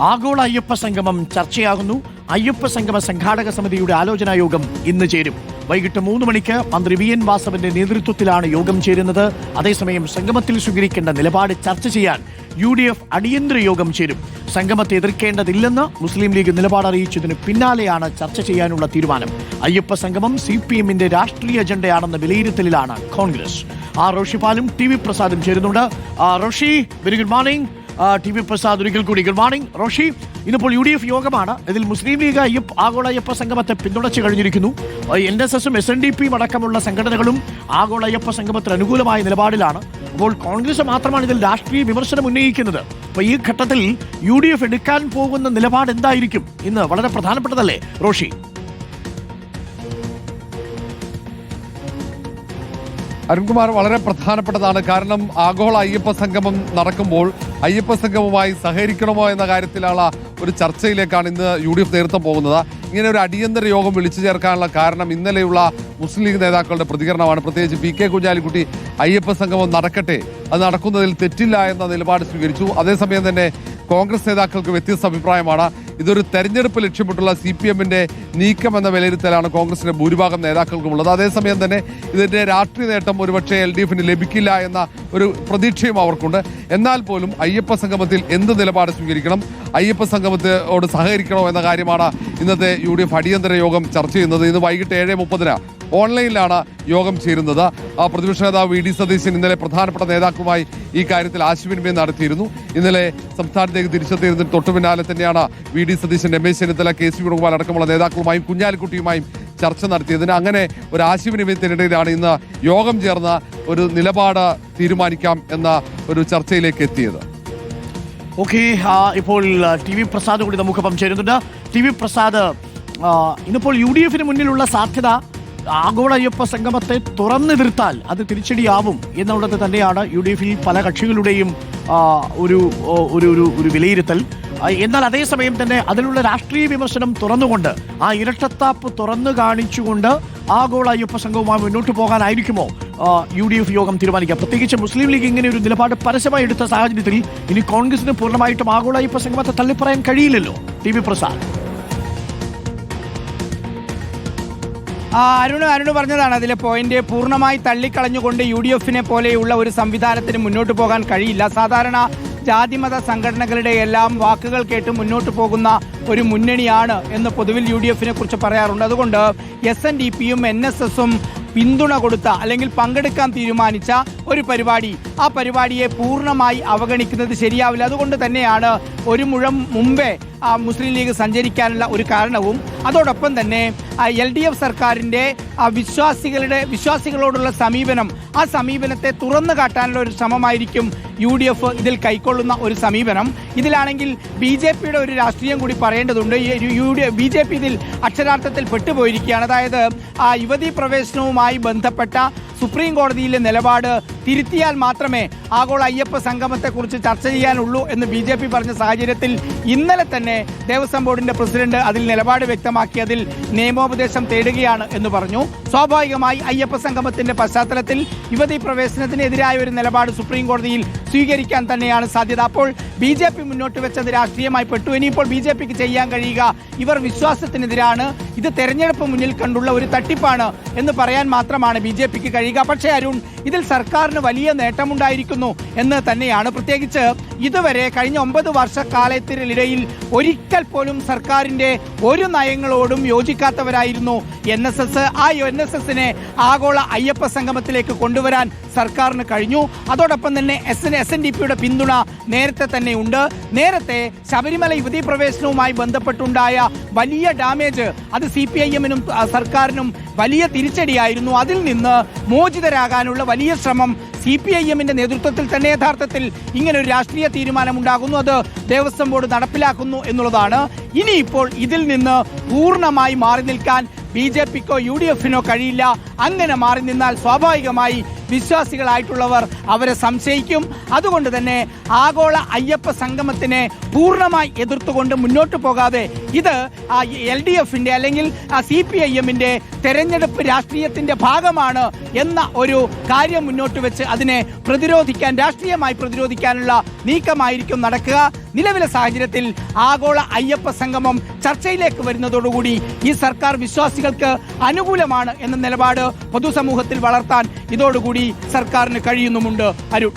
ആഗോള അയ്യപ്പ സംഗമം ചർച്ചയാകുന്നു. അയ്യപ്പ സംഗമ സംഘാടക സമിതിയുടെ ആലോചനാ യോഗം ഇന്ന് ചേരും. വൈകിട്ട് മൂന്ന് മണിക്ക് മന്ത്രി വി എൻ വാസവന്റെ നേതൃത്വത്തിലാണ് യോഗം ചേരുന്നത്. അതേസമയം സംഗമത്തിൽ സ്വീകരിക്കേണ്ട നിലപാട് ചർച്ച ചെയ്യാൻ യു ഡി എഫ് അടിയന്തര യോഗം ചേരും. സംഗമത്തെ എതിർക്കേണ്ടതില്ലെന്ന് മുസ്ലിം ലീഗ് നിലപാട് അറിയിച്ചതിന് പിന്നാലെയാണ് ചർച്ച ചെയ്യാനുള്ള തീരുമാനം. അയ്യപ്പ സംഗമം സി പി എമ്മിന്റെ രാഷ്ട്രീയ അജണ്ടയാണെന്ന വിലയിരുത്തലിലാണ് കോൺഗ്രസ്. ആ റോഷിപാലും ടി വി പ്രസാദും ചേരുന്നുണ്ട്. Roshi very good morning T V Prasad ഒരിക്കൽ കൂടി. Good morning Roshi. ഇന്നിപ്പോൾ യു ഡി എഫ് യോഗമാണ്. ഇതിൽ മുസ്ലിം ലീഗ് അയ്യപ്പ ആഗോള അയ്യപ്പ സംഗമത്തെ പിന്തുണച്ചു കഴിഞ്ഞിരിക്കുന്നു. എൻ എസ് എസും എസ് എൻ ഡി പിയും അടക്കമുള്ള സംഘടനകളും ആഗോള അയ്യപ്പ സംഗമത്തിന് അനുകൂലമായ നിലപാടിലാണ്. അപ്പോൾ കോൺഗ്രസ് മാത്രമാണ് ഇതിൽ രാഷ്ട്രീയ വിമർശനം ഉന്നയിക്കുന്നത്. അപ്പൊ ഈ ഘട്ടത്തിൽ യു ഡി എഫ് എടുക്കാൻ പോകുന്ന നിലപാട് എന്തായിരിക്കും? ഇന്ന് വളരെ പ്രധാനപ്പെട്ടതല്ലേ റോഷി? അരുൺകുമാർ വളരെ പ്രധാനപ്പെട്ടതാണ്. കാരണം ആഗോള അയ്യപ്പ സംഗമം നടക്കുമ്പോൾ അയ്യപ്പ സംഘവുമായി സഹകരിക്കണമോ എന്ന കാര്യത്തിലുള്ള ഒരു ചർച്ചയിലേക്കാണ് ഇന്ന് യു ഡി എഫ് നേതൃത്വം പോകുന്നത്. ഇങ്ങനെ ഒരു അടിയന്തര യോഗം വിളിച്ചു ചേർക്കാനുള്ള കാരണം ഇന്നലെയുള്ള മുസ്ലിം ലീഗ് നേതാക്കളുടെ പ്രതികരണമാണ്. പ്രത്യേകിച്ച് പി കെ കുഞ്ഞാലിക്കുട്ടി അയ്യപ്പ സംഗമം നടക്കട്ടെ അത് നടക്കുന്നതിൽ തെറ്റില്ല എന്ന നിലപാട് സ്വീകരിച്ചു. അതേസമയം തന്നെ കോൺഗ്രസ് നേതാക്കൾക്ക് വ്യത്യസ്ത അഭിപ്രായമാണ്. ഇതൊരു തെരഞ്ഞെടുപ്പ് ലക്ഷ്യമിട്ടുള്ള സി പി എമ്മിന്റെ നീക്കം എന്ന വിലയിരുത്തലാണ് കോൺഗ്രസിന്റെ ഭൂരിഭാഗം നേതാക്കൾക്കുമുള്ളത്. അതേസമയം തന്നെ ഇതിന്റെ രാഷ്ട്രീയ നേട്ടം ഒരുപക്ഷെ എൽ ഡി എഫിന് ലഭിക്കില്ല എന്ന ഒരു പ്രതീക്ഷയും അവർക്കുണ്ട്. എന്നാൽ പോലും അയ്യപ്പ സംഗമത്തിൽ എന്ത് നിലപാട് സ്വീകരിക്കണം? അയ്യപ്പ സംഗമത്തോട് സഹകരിക്കണോ എന്ന കാര്യമാണ് ഇന്നത്തെ യു ഡി എഫ് അടിയന്തര യോഗം ചർച്ച ചെയ്യുന്നത്. ഇന്ന് വൈകിട്ട് ഏഴ് മുപ്പതിന് ഓൺലൈനിലാണ് യോഗം ചേരുന്നത്. പ്രതിപക്ഷ നേതാവ് വി ഡി സതീശൻ ഇന്നലെ പ്രധാനപ്പെട്ട നേതാക്കളുമായി ഈ കാര്യത്തിൽ ആശയവിനിമയം നടത്തിയിരുന്നു. ഇന്നലെ സംസ്ഥാനത്തേക്ക് തിരിച്ചെത്തിയിരുന്നതിന് തൊട്ടു പിന്നാലെ തന്നെയാണ് V D Satheesan Ramesh Chennithala K C Venugopal അടക്കമുള്ള നേതാക്കളുമായും കുഞ്ഞാലിക്കുട്ടിയുമായും ചർച്ച നടത്തിയതിന് അങ്ങനെ ഒരു ആശയവിനിമയത്തിനിടയിലാണ് ഇന്ന് യോഗം ചേർന്ന ഒരു നിലപാട് തീരുമാനിക്കാം എന്ന ഒരു ചർച്ചയിലേക്ക് എത്തിയത്. ഓക്കെ ഇപ്പോൾ ടി വി പ്രസാദ് കൂടി നമുക്കൊപ്പം ചേരുന്നുണ്ട് ടി വി പ്രസാദ് ഇന്നിപ്പോൾ യു ഡി എഫിന് മുന്നിലുള്ള സാധ്യത ആഗോള അയ്യപ്പ സംഗമത്തെ തുറന്നെതിർത്താൽ അത് തിരിച്ചടിയാവും എന്നുള്ളത് തന്നെയാണ് യു ഡി എഫിൽ പല കക്ഷികളുടെയും ഒരു ഒരു ഒരു ഒരു വിലയിരുത്തൽ. എന്നാൽ അതേസമയം തന്നെ അതിലുള്ള രാഷ്ട്രീയ വിമർശനം തുറന്നുകൊണ്ട് ആ ഇരട്ടത്താപ്പ് തുറന്നു കാണിച്ചുകൊണ്ട് ആഗോള അയ്യപ്പ സംഘവുമായി മുന്നോട്ട് പോകാനായിരിക്കുമോ? യു ഡി എഫ് യോഗം തീരുമാനിക്കുക പ്രത്യേകിച്ച് മുസ്ലിം ലീഗ് ഇങ്ങനെ ഒരു നിലപാട് പരസ്യമായി എടുത്ത സാഹചര്യത്തിൽ ഇനി കോൺഗ്രസിന് പൂർണമായിട്ടും ആഗോള അയ്യപ്പ സംഗമത്തെ തള്ളിപ്പറയാൻ കഴിയില്ലല്ലോ. T V Prasad. Arun Arun പറഞ്ഞതാണ്. അതിലെ പോയിന്റ് പൂർണമായി തള്ളിക്കളഞ്ഞുകൊണ്ട് യു ഡി എഫിനെ പോലെയുള്ള ഒരു സംവിധാനത്തിന് മുന്നോട്ട് പോകാൻ കഴിയില്ല. സാധാരണ ജാതിമത സംഘടനകളുടെ എല്ലാം വാക്കുകൾ കേട്ട് മുന്നോട്ട് പോകുന്ന ഒരു മുന്നണിയാണ് എന്ന് പൊതുവിൽ യു ഡി എഫിനെ കുറിച്ച് പറയാറുണ്ട്. അതുകൊണ്ട് എസ് എൻ ഡി പിയും എൻ എസ് എസും പിന്തുണ കൊടുത്ത അല്ലെങ്കിൽ പങ്കെടുക്കാൻ തീരുമാനിച്ച ഒരു പരിപാടി ആ പരിപാടിയെ പൂർണമായി അവഗണിക്കുന്നത് ശരിയാവില്ല. അതുകൊണ്ട് തന്നെയാണ് ഒരു മുഴം മുമ്പേ ആ, മുസ്ലിം ലീഗ് സഞ്ചരിക്കാനുള്ള ഒരു കാരണവും. അതോടൊപ്പം തന്നെ എൽ ഡി എഫ് സർക്കാരിന്റെ വിശ്വാസികളുടെ വിശ്വാസികളോടുള്ള സമീപനം ആ സമീപനത്തെ തുറന്നു കാട്ടാനുള്ള ഒരു ശ്രമമായിരിക്കും യു ഡി എഫ് ഇതിൽ കൈക്കൊള്ളുന്ന ഒരു സമീപനം. ഇതിലാണെങ്കിൽ ബി ജെ പിയുടെ ഒരു രാഷ്ട്രീയം കൂടി പറയേണ്ടതുണ്ട്. U D B J P ഇതിൽ അക്ഷരാർത്ഥത്തിൽ പെട്ടുപോയിരിക്കുകയാണ്. അതായത് ആ യുവതീ പ്രവേശനവുമായി ബന്ധപ്പെട്ട സുപ്രീം കോടതിയിലെ നിലപാട് തിരുത്തിയാൽ മാത്രമേ ആഗോള അയ്യപ്പ സംഗമത്തെക്കുറിച്ച് ചർച്ച ചെയ്യാനുള്ളൂ എന്ന് ബി ജെ പി പറഞ്ഞ സാഹചര്യത്തിൽ ഇന്നലെ തന്നെ ദേവസ്വം ബോർഡിന്റെ പ്രസിഡന്റ് അതിൽ നിലപാട് വ്യക്തമാക്കിയതിൽ നിയമോപദേശം തേടുകയാണ് എന്ന് പറഞ്ഞു. സ്വാഭാവികമായി അയ്യപ്പ സംഗമത്തിന്റെ പശ്ചാത്തലത്തിൽ യുവതി പ്രവേശനത്തിനെതിരായ ഒരു നിലപാട് സുപ്രീം കോടതിയിൽ സ്വീകരിക്കാൻ തന്നെയാണ് സാധ്യത. അപ്പോൾ ബി ജെ പി മുന്നോട്ട് വെച്ചത് രാഷ്ട്രീയമായി പെട്ടു. ഇനിയിപ്പോൾ ബി ജെ പിക്ക് ചെയ്യാൻ കഴിയുക ഇവർ വിശ്വാസത്തിനെതിരാണ്. ഇത് തെരഞ്ഞെടുപ്പ് മുന്നിൽ കണ്ടുള്ള ഒരു തട്ടിപ്പാണ് എന്ന് പറയാൻ മാത്രമാണ് ബി ജെ പിക്ക് കഴിയുക. പക്ഷേ അരുൺ ഇതിൽ സർക്കാരിന് വലിയ നേട്ടമുണ്ടായിരിക്കുന്നു എന്ന് തന്നെയാണ്. പ്രത്യേകിച്ച് ഇതുവരെ കഴിഞ്ഞ ഒമ്പത് വർഷക്കാലത്തിനിടയിൽ ഒരിക്കൽ പോലും സർക്കാരിന്റെ ഒരു നയങ്ങളോടും യോജിക്കാത്തവരായിരുന്നു എൻ എസ് എസ്. ആ എൻ എസ് എസിനെ ആഗോള അയ്യപ്പ സംഗമത്തിലേക്ക് കൊണ്ടുവരാൻ സർക്കാരിന് കഴിഞ്ഞു. അതോടൊപ്പം തന്നെ S N S N D പിയുടെ പിന്തുണ നേരത്തെ തന്നെ ഉണ്ട് നേരത്തെ ശബരിമല യുവതി പ്രവേശനവുമായി ബന്ധപ്പെട്ടുണ്ടായ വലിയ ഡാമേജ് അത് സി പി ഐ എമ്മിനും സർക്കാരിനും വലിയ തിരിച്ചടിയായിരുന്നു. അതിൽ നിന്ന് മോചിതരാകാനുള്ള വലിയ ശ്രമം സി പി ഐ എമ്മിന്റെ നേതൃത്വത്തിൽ തന്നെ യഥാർത്ഥത്തിൽ ഇങ്ങനെ ഒരു രാഷ്ട്രീയ തീരുമാനം ഉണ്ടാകുന്നു അത് ദേവസ്വം ബോർഡ് നടപ്പിലാക്കുന്നു എന്നുള്ളതാണ്. ഇനിയിപ്പോൾ ഇതിൽ നിന്ന് പൂർണമായി മാറി നിൽക്കാൻ ബി ജെ പിക്കോ യു ഡി എഫിനോ കഴിയില്ല. അങ്ങനെ മാറി നിന്നാൽ സ്വാഭാവികമായി വിശ്വാസികളായിട്ടുള്ളവർ അവരെ സംശയിക്കും. അതുകൊണ്ട് തന്നെ ആഗോള അയ്യപ്പ സംഗമത്തിനെ പൂർണമായി എതിർത്തുകൊണ്ട് മുന്നോട്ട് പോകാതെ ഇത് എൽ ഡി എഫിന്റെ അല്ലെങ്കിൽ സി പി ഐ എമ്മിന്റെ തെരഞ്ഞെടുപ്പ് രാഷ്ട്രീയത്തിന്റെ ഭാഗമാണ് എന്ന ഒരു കാര്യം മുന്നോട്ട് വെച്ച് അതിനെ പ്രതിരോധിക്കാൻ രാഷ്ട്രീയമായി പ്രതിരോധിക്കാനുള്ള നീക്കമായിരിക്കും നടക്കുക. നിലവിലെ സാഹചര്യത്തിൽ ആഗോള അയ്യപ്പ സംഗമം ചർച്ചയിലേക്ക് വരുന്നതോടുകൂടി ഈ സർക്കാർ വിശ്വാസികൾക്ക് അനുകൂലമാണ് എന്ന നിലപാട് പൊതുസമൂഹത്തിൽ വളർത്താൻ ഇതോടുകൂടി സർക്കാരിന് കഴിയുന്നുമുണ്ട്. അരുൺ.